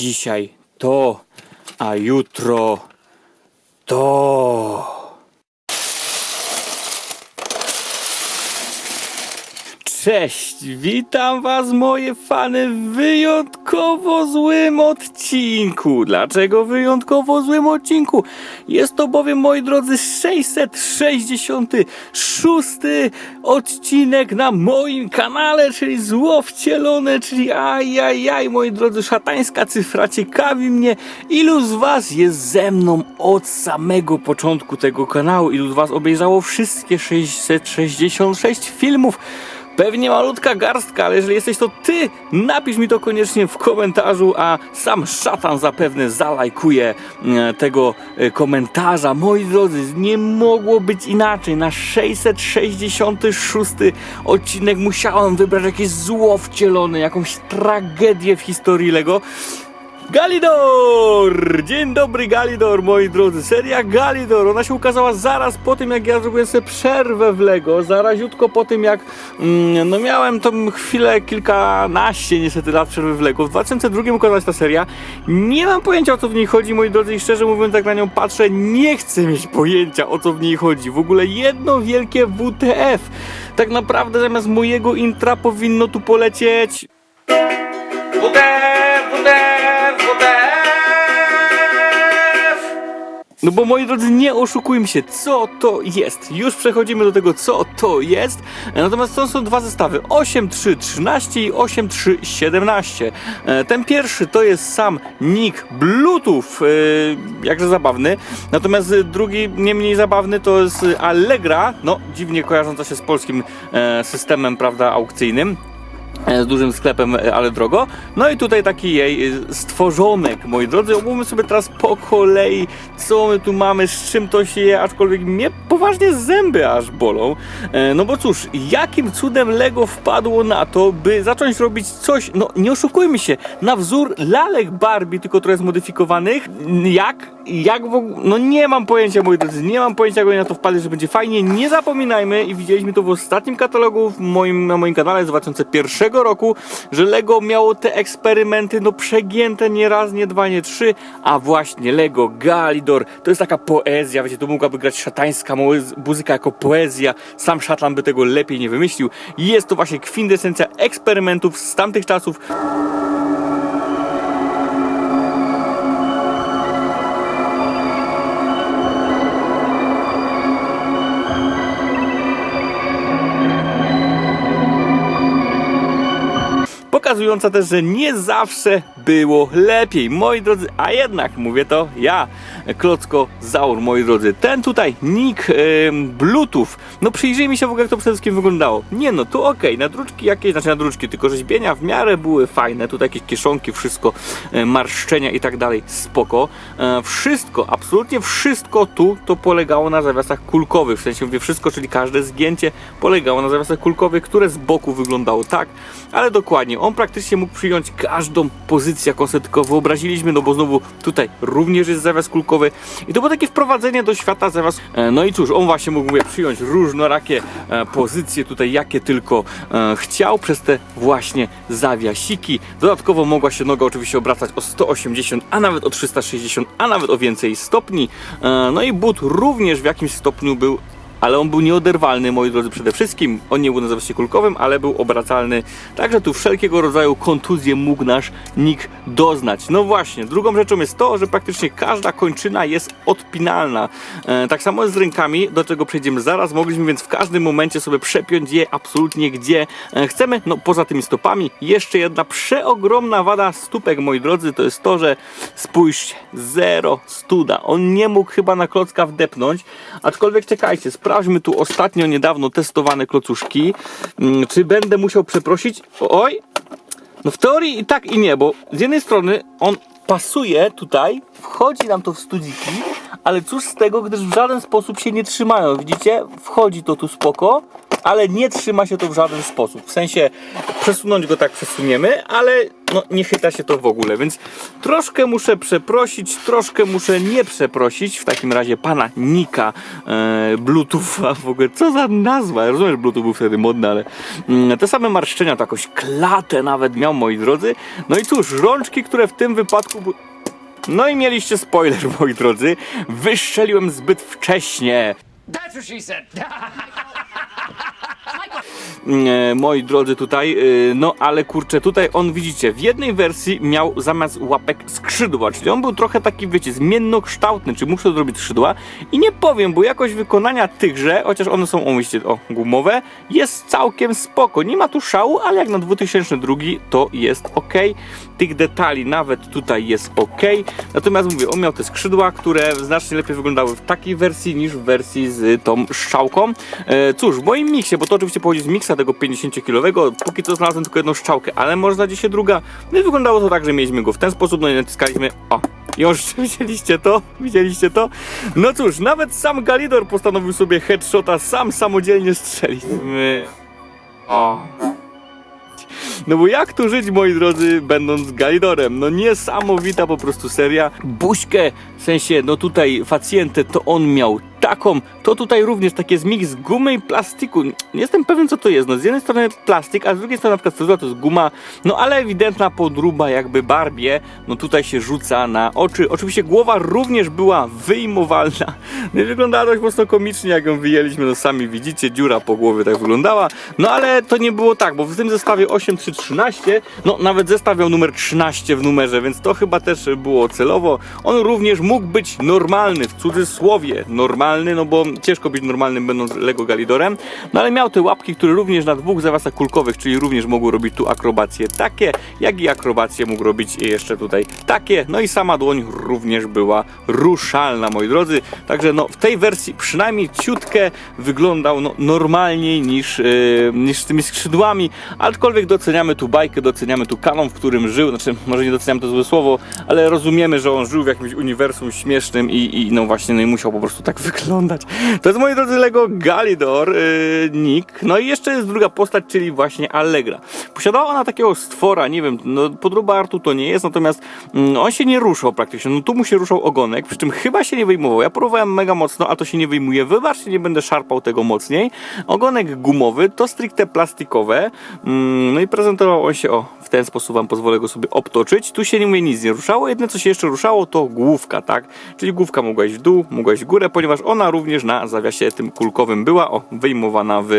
Dzisiaj to, a jutro to. Cześć, witam was moje fany w wyjątkowo złym odcinku. Dlaczego wyjątkowo złym odcinku? Jest to bowiem, moi drodzy, 666 odcinek na moim kanale, czyli zło wcielone, czyli ajajaj, moi drodzy, szatańska cyfra ciekawi mnie, ilu z was jest ze mną od samego początku tego kanału, ilu z was obejrzało wszystkie 666 filmów. Pewnie malutka garstka, ale jeżeli jesteś to ty, napisz mi to koniecznie w komentarzu, a sam szatan zapewne zalajkuje e, tego e, komentarza. Moi drodzy, nie mogło być inaczej. Na 666 odcinek musiałem wybrać jakieś zło wcielone, jakąś tragedię w historii Lego. Galidor! Dzień dobry Galidor, moi drodzy. Seria Galidor, ona się ukazała zaraz po tym, jak ja zrobiłem sobie przerwę w Lego, zaraziutko po tym, jak mm, no miałem tą chwilę, kilkanaście niestety lat przerwy w Lego. W 2002 ukazała się ta seria. Nie mam pojęcia, o co w niej chodzi, moi drodzy, i szczerze mówiąc, jak na nią patrzę, nie chcę mieć pojęcia, o co w niej chodzi. W ogóle jedno wielkie WTF. Tak naprawdę zamiast mojego intra powinno tu polecieć... No bo moi drodzy, nie oszukujmy się, co to jest. Już przechodzimy do tego, co to jest. Natomiast to są dwa zestawy: 8313 i 8317. E, Ten pierwszy to jest sam nick Bluetooth, e, jakże zabawny. Natomiast drugi, nie mniej zabawny, to jest Allegra, no dziwnie kojarząca się z polskim e, systemem, prawda, aukcyjnym z dużym sklepem, e, ale drogo. No i tutaj taki jej e, stworzonek, moi drodzy. Omówmy sobie teraz po kolei, co my tu mamy, z czym to się je, aczkolwiek mnie poważnie zęby aż bolą. E, No bo cóż, jakim cudem Lego wpadło na to, by zacząć robić coś, no nie oszukujmy się, na wzór lalek Barbie, tylko trochę zmodyfikowanych. Jak? Jak w ogóle? No nie mam pojęcia, moi drodzy, nie mam pojęcia, jak oni na to wpadli, że będzie fajnie. Nie zapominajmy i widzieliśmy to w ostatnim katalogu w moim, na moim kanale z 2001 roku, że Lego miało te eksperymenty, no przegięte nie raz, nie dwa, nie trzy, a właśnie Lego Galidor to jest taka poezja, wiecie, tu mogłaby grać szatańska muzy- muzyka jako poezja, sam szatan by tego lepiej nie wymyślił. Jest to właśnie kwintesencja eksperymentów z tamtych czasów, pokazująca też, że nie zawsze było lepiej. Moi drodzy, a jednak mówię to ja, Klocko Zaur, moi drodzy. Ten tutaj nick em, Bluetooth. No przyjrzyjmy się w ogóle, jak to przede wszystkim wyglądało. Nie no, tu okej, nadruczki jakieś, znaczy nadruczki, tylko rzeźbienia w miarę były fajne. Tutaj jakieś kieszonki, wszystko, e, marszczenia i tak dalej, spoko. E, wszystko, absolutnie wszystko tu to polegało na zawiasach kulkowych. W sensie mówię wszystko, czyli każde zgięcie polegało na zawiasach kulkowych, które z boku wyglądało tak, ale dokładnie, on praktycznie mógł przyjąć każdą pozycję, jaką sobie tylko wyobraziliśmy, no bo znowu tutaj również jest zawias kulkowy i to było takie wprowadzenie do świata zawias. E, No i cóż, on właśnie mógł mówię, przyjąć różnorakie e, pozycje tutaj, jakie tylko e, chciał przez te właśnie zawiasiki. Dodatkowo mogła się noga oczywiście obracać o 180, a nawet o 360, a nawet o więcej stopni. No i but również w jakimś stopniu był ale on był nieoderwalny, moi drodzy, przede wszystkim. On nie był na zawiasie kulkowym, ale był obracalny. Także tu wszelkiego rodzaju kontuzje mógł nasz nick doznać. No właśnie, drugą rzeczą jest to, że praktycznie każda kończyna jest odpinalna. E, tak samo jest z rękami, do czego przejdziemy zaraz. Mogliśmy więc w każdym momencie sobie przepiąć je absolutnie gdzie e, chcemy. No poza tymi stopami, jeszcze jedna przeogromna wada stópek, moi drodzy, to jest to, że spójrzcie, zero studa. On nie mógł chyba na klocka wdepnąć, aczkolwiek czekajcie, sprawdźmy tu ostatnio niedawno testowane klocuszki. Mm, Czy będę musiał przeprosić? Oj, no w teorii i tak i nie, bo z jednej strony on pasuje tutaj, wchodzi nam to w studziki, ale cóż z tego, gdyż w żaden sposób się nie trzymają. Widzicie? Wchodzi to tu spoko, ale nie trzyma się to w żaden sposób. W sensie przesunąć go tak przesuniemy, ale no, nie chyta się to w ogóle, więc troszkę muszę przeprosić, troszkę muszę nie przeprosić. W takim razie pana Nika e, Bluetootha, w ogóle co za nazwa, ja rozumiem, że Bluetooth był wtedy modny, ale mm, te same marszczenia, to jakąś klatę nawet miał, moi drodzy. No i cóż, rączki, które w tym wypadku... No i mieliście spoiler, moi drodzy. Wystrzeliłem zbyt wcześnie. That's what she said. e, moi drodzy tutaj, e, no ale kurczę, tutaj on widzicie, w jednej wersji miał zamiast łapek skrzydła, czyli on był trochę taki, wiecie, zmiennokształtny, czy muszę zrobić skrzydła i nie powiem, bo jakość wykonania tychże, chociaż one są, o widzicie, o, gumowe, jest całkiem spoko, nie ma tu szału, ale jak na 2002 to jest ok, tych detali nawet tutaj jest ok, natomiast mówię, on miał te skrzydła, które znacznie lepiej wyglądały w takiej wersji niż w wersji z tą strzałką. E, cóż, w moim miksie, bo to oczywiście pochodzi z miksa tego 50-kilowego, póki co znalazłem tylko jedną strzałkę, ale może znajdzie się druga. No i wyglądało to tak, że mieliśmy go w ten sposób, no i naciskaliśmy, o, już widzieliście to? Widzieliście to? No cóż, nawet sam Galidor postanowił sobie headshota sam samodzielnie strzelić. My... O, no bo jak tu żyć, moi drodzy, będąc Galidorem? No niesamowita po prostu seria. Buźkę, w sensie, no tutaj facjentę to on miał taką, to tutaj również takie z mix gumy i plastiku. Nie jestem pewien co to jest, no z jednej strony plastik, a z drugiej strony na przykład cezura to jest guma, no ale ewidentna podruba jakby Barbie, no tutaj się rzuca na oczy. Oczywiście głowa również była wyjmowalna, i wyglądała dość mocno komicznie jak ją wyjęliśmy, no sami widzicie, dziura po głowie tak wyglądała, no ale to nie było tak, bo w tym zestawie 8313, no nawet zestaw miał numer 13 w numerze, więc to chyba też było celowo. On również mógł być normalny, w cudzysłowie normalny, no bo ciężko być normalnym będąc Lego Galidorem, no ale miał te łapki, które również na dwóch zawiasach kulkowych, czyli również mogły robić tu akrobacje takie, jak i akrobacje mógł robić jeszcze tutaj takie, no i sama dłoń również była ruszalna, moi drodzy, także no w tej wersji przynajmniej ciutkę wyglądał no, normalniej niż, yy, niż z tymi skrzydłami, aczkolwiek doceniamy tu bajkę, doceniamy tu kanon, w którym żył, znaczy może nie doceniamy to złe słowo, ale rozumiemy, że on żył w jakimś uniwersum śmiesznym i, i no właśnie, no i musiał po prostu tak wyglądać. To jest moi drodzy Lego Galidor, yy, Nick, no i jeszcze jest druga postać, czyli właśnie Allegra. Posiadała ona takiego stwora, nie wiem, no podróba artu to nie jest, natomiast mm, on się nie ruszał praktycznie, no tu mu się ruszał ogonek, przy czym chyba się nie wyjmował, ja próbowałem mega mocno, a to się nie wyjmuje, wybaczcie, nie będę szarpał tego mocniej. Ogonek gumowy, to stricte plastikowe, mm, no i prezentował on się, o, w ten sposób wam pozwolę go sobie obtoczyć, tu się nie mówię nic nie ruszało, jedyne co się jeszcze ruszało to główka, tak, czyli główka mogła iść w dół, mogła iść w górę, ponieważ ona również na zawiasie tym kulkowym była, o, wyjmowana w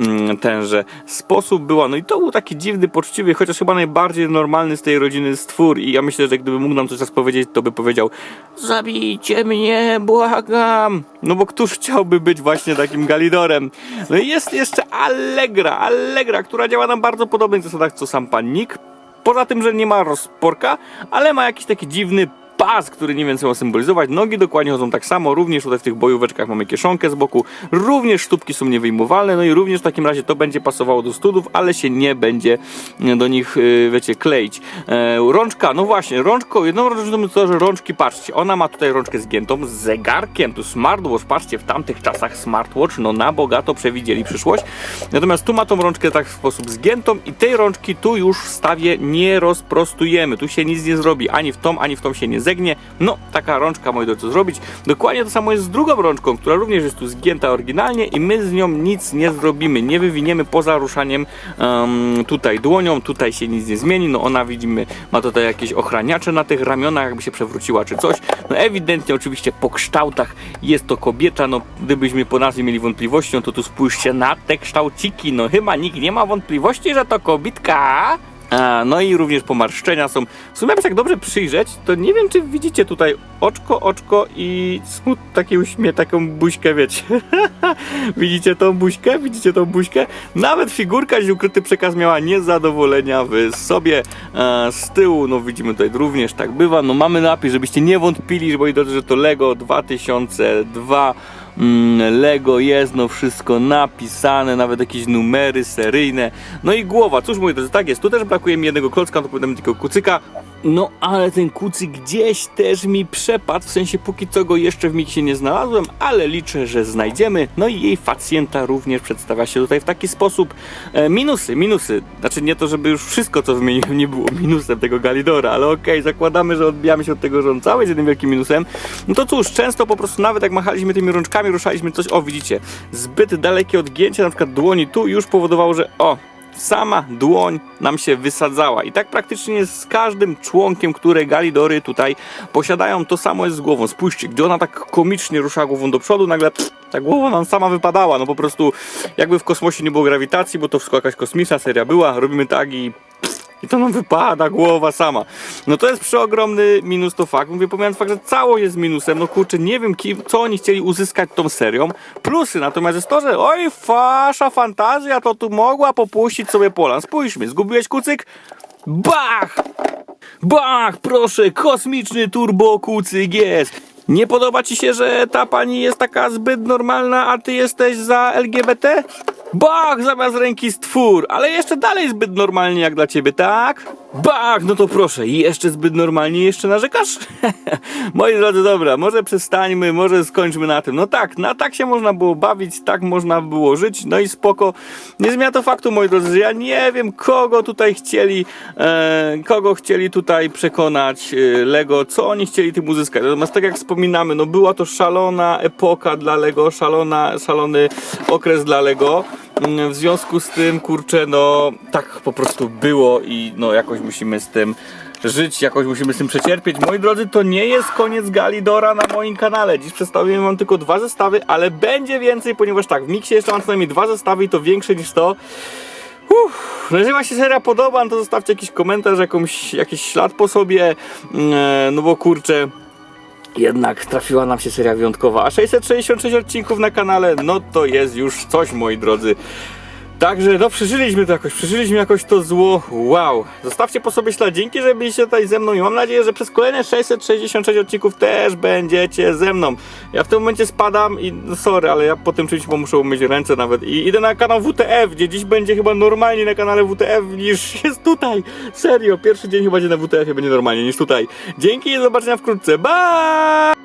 mm, tenże sposób była, no i to był taki dziwny, poczciwy, chociaż chyba najbardziej normalny z tej rodziny stwór. I ja myślę, że gdyby mógł nam coś raz powiedzieć, to by powiedział zabijcie mnie, błagam, no bo któż chciałby być właśnie takim Galidorem? No i jest jeszcze Allegra, Allegra, która działa na bardzo podobnych zasadach co sam pan Nick, Poza tym, że nie ma rozporka, ale ma jakiś taki dziwny pas, który nie wiem co ma symbolizować. Nogi dokładnie chodzą tak samo, również tutaj w tych bojóweczkach mamy kieszonkę z boku, również sztubki są niewyjmowalne, no i również w takim razie to będzie pasowało do studów, ale się nie będzie do nich, yy, wiecie, kleić. E, rączka, no właśnie, rączko, jedną rzeczą to, że rączki, patrzcie, ona ma tutaj rączkę zgiętą z zegarkiem, tu smartwatch, patrzcie, w tamtych czasach smartwatch, no na bogato przewidzieli przyszłość. Natomiast tu ma tą rączkę tak w sposób zgiętą i tej rączki tu już w stawie nie rozprostujemy, tu się nic nie zrobi, ani w tą, ani w tą się nie No, taka rączka, moi drodzy, zrobić. Dokładnie to samo jest z drugą rączką, która również jest tu zgięta oryginalnie i my z nią nic nie zrobimy, nie wywiniemy poza ruszaniem em, tutaj dłonią, tutaj się nic nie zmieni, no ona widzimy, ma tutaj jakieś ochraniacze na tych ramionach, jakby się przewróciła czy coś. No ewidentnie oczywiście po kształtach jest to kobieta, no gdybyśmy po nazwie mieli wątpliwości, no to tu spójrzcie na te kształciki, no chyba nikt nie ma wątpliwości, że to kobitka. A, no i również pomarszczenia są. W sumie, jak się tak dobrze przyjrzeć, to nie wiem, czy widzicie tutaj oczko, oczko i smut, taki uśmiech, taką buźkę, wiecie. widzicie tą buźkę? Widzicie tą buźkę? Nawet figurka z ukryty przekaz miała niezadowolenia w sobie. E, z tyłu, no widzimy tutaj również tak bywa. No mamy napis, żebyście nie wątpili, moi drodzy, że to Lego 2002. Mm, Lego jest, no wszystko napisane, nawet jakieś numery seryjne. No i głowa, cóż moi drodzy, tak jest. Tu też brakuje mi jednego klocka, to powiedzmy tylko kucyka. No ale ten kucyk gdzieś też mi przepadł, w sensie póki co go jeszcze w miksie nie znalazłem, ale liczę, że znajdziemy. No i jej pacjenta również przedstawia się tutaj w taki sposób. E, minusy, minusy. Znaczy nie to, żeby już wszystko co wymieniłem nie było minusem tego Galidora, ale okej, zakładamy, że odbijamy się od tego, że on cały jest jednym wielkim minusem. No to cóż, często po prostu nawet jak machaliśmy tymi rączkami, ruszaliśmy coś, o widzicie, zbyt dalekie odgięcie na przykład dłoni tu już powodowało, że o, sama dłoń nam się wysadzała. I tak praktycznie z każdym członkiem, które Galidory tutaj posiadają. To samo jest z głową. Spójrzcie, gdy ona tak komicznie rusza głową do przodu, nagle pff, ta głowa nam sama wypadała. No po prostu jakby w kosmosie nie było grawitacji, bo to wszystko jakaś kosmiczna seria była. Robimy tak i i to nam wypada głowa sama. No to jest przeogromny minus to fakt. Mówię, pomijając fakt, że całość jest minusem. No kurczę, nie wiem, kim, co oni chcieli uzyskać tą serią. Plusy natomiast jest to, że oj, wasza fantazja to tu mogła popuścić sobie polan. Spójrzmy, zgubiłeś kucyk? Bach! Bach, proszę, kosmiczny turbo kucyk jest. Nie podoba ci się, że ta pani jest taka zbyt normalna, a ty jesteś za LGBT? Bach, zamiast ręki stwór, ale jeszcze dalej zbyt normalnie jak dla ciebie, tak? Bach, no to proszę, jeszcze zbyt normalnie, jeszcze narzekasz? Moi drodzy, dobra, może przestańmy, może skończmy na tym. No tak, na tak się można było bawić, tak można było żyć, no i spoko. Nie zmienia to faktu, moi drodzy, że ja nie wiem, kogo tutaj chcieli, e, kogo chcieli tutaj przekonać e, Lego, co oni chcieli tym uzyskać. Natomiast tak jak wspominamy, no była to szalona epoka dla Lego, szalona, szalony okres dla Lego. Mm, W związku z tym, kurczę, no tak po prostu było i no jakoś musimy z tym żyć, jakoś musimy z tym przecierpieć. Moi drodzy, to nie jest koniec Galidora na moim kanale. Dziś przedstawiłem wam tylko dwa zestawy, ale będzie więcej, ponieważ tak, w miksie jeszcze mam co najmniej dwa zestawy i to większe niż to. Uff, no jeżeli wam się seria podoba, no to zostawcie jakiś komentarz, jakąś, jakiś ślad po sobie, mm, no bo kurczę, jednak trafiła nam się seria wyjątkowa, a 666 odcinków na kanale, no to jest już coś, moi drodzy. Także no przeżyliśmy to jakoś, przeżyliśmy jakoś to zło, wow. Zostawcie po sobie ślad, dzięki, że byliście tutaj ze mną i mam nadzieję, że przez kolejne 666 odcinków też będziecie ze mną. Ja w tym momencie spadam i no sorry, ale ja po tym czymś muszę umyć ręce nawet i idę na kanał WTF, gdzie dziś będzie chyba normalnie na kanale WTF niż jest tutaj. Serio, pierwszy dzień chyba będzie na WTF będzie normalnie niż tutaj. Dzięki i do zobaczenia wkrótce, bye!